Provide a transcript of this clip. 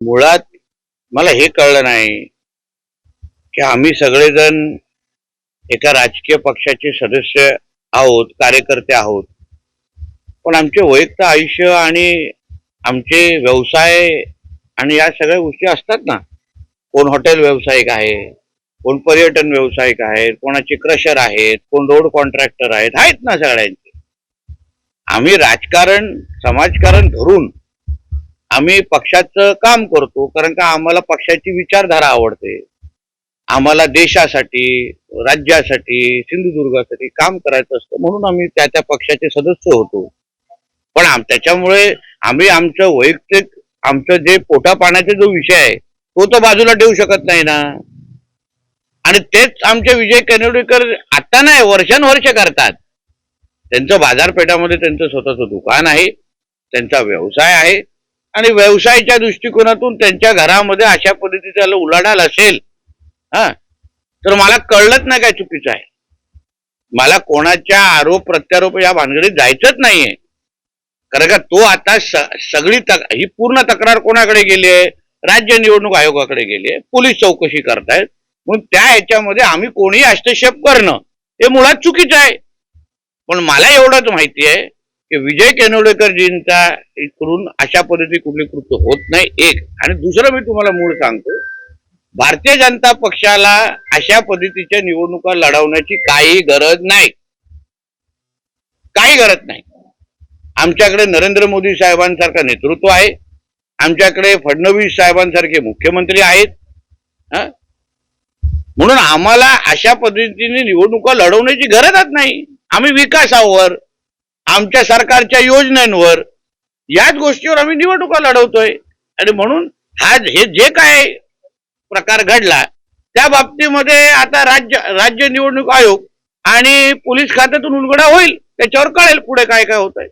मुळात मला हे कळलं नाही की आम्ही सगळेजण एका राजकीय पक्षाचे सदस्य आहोत कार्यकर्ते आहोत. पण आमचे वैयक्तिक आयुष्य आणि आमचे व्यवसाय आणि या सगळ्या गोष्टी असतात ना. कोण हॉटेल व्यावसायिक आहे कोण पर्यटन व्यावसायिक आहेत कोणाचे क्रशर आहेत कोण रोड कॉन्ट्रॅक्टर आहेत आहेत ना सगळ्यांचे. आम्ही राजकारण समाजकारण धरून आम्ही पक्षाचं काम करतो कारण का आम्हाला पक्षाची विचारधारा आवडते. आम्हाला देशासाठी राज्यासाठी सिंधुदुर्गासाठी काम करायचं असतं म्हणून आम्ही त्या त्या पक्षाचे सदस्य होतो. पण त्याच्यामुळे आम्ही आमचं वैयक्तिक आमचं जे पोटा पाण्याचा जो विषय आहे तो तर बाजूला ठेवू शकत नाही ना. आणि तेच आमचे विजय कनेवडेकर आता नाही वर्षानुवर्ष करतात. त्यांचं बाजारपेठामध्ये त्यांचं स्वतःचं दुकान आहे त्यांचा व्यवसाय आहे आणि व्यवसायाच्या दृष्टिकोनातून त्यांच्या घरामध्ये अशा पद्धतीचा उलाढाल असेल हा तर मला कळलंच नाही काय चुकीचं आहे. मला कोणाच्या आरोप प्रत्यारोप या भानगडीत जायचंच नाहीये. कारण का तो आता सगळी तक ही पूर्ण तक्रार कोणाकडे गेली आहे? राज्य निवडणूक आयोगाकडे गेली आहे. पोलीस चौकशी करतायत. म्हणून त्या ह्याच्यामध्ये आम्ही कोणीही हस्तक्षेप करणं हे मुळात चुकीचं आहे. पण मला एवढंच माहिती आहे विजय केनवडेकरजींचा इकडून अशा पद्धती कुठली कृत्य होत नाही एक. आणि दुसरं मी तुम्हाला मूळ सांगतो भारतीय जनता पक्षाला अशा पद्धतीच्या निवडणुका लढवण्याची काही गरज नाही. काही गरज नाही. आमच्याकडे नरेंद्र मोदी साहेबांसारखं नेतृत्व आहे. आमच्याकडे फडणवीस साहेबांसारखे मुख्यमंत्री आहेत. म्हणून आम्हाला अशा पद्धतीने निवडणुका लढवण्याची गरजच नाही. आम्ही विकासावर आमच्या सरकारच्या योजनांवर याच गोष्टीवर आम्ही निवडणुका लढवतोय. आणि म्हणून हा हे जे काय प्रकार घडला त्या बाबतीमध्ये आता राज्य राज्य निवडणूक आयोग आणि पोलीस खात्यातून उलगडा होईल त्याच्यावर कळेल पुढे काय काय होत आहे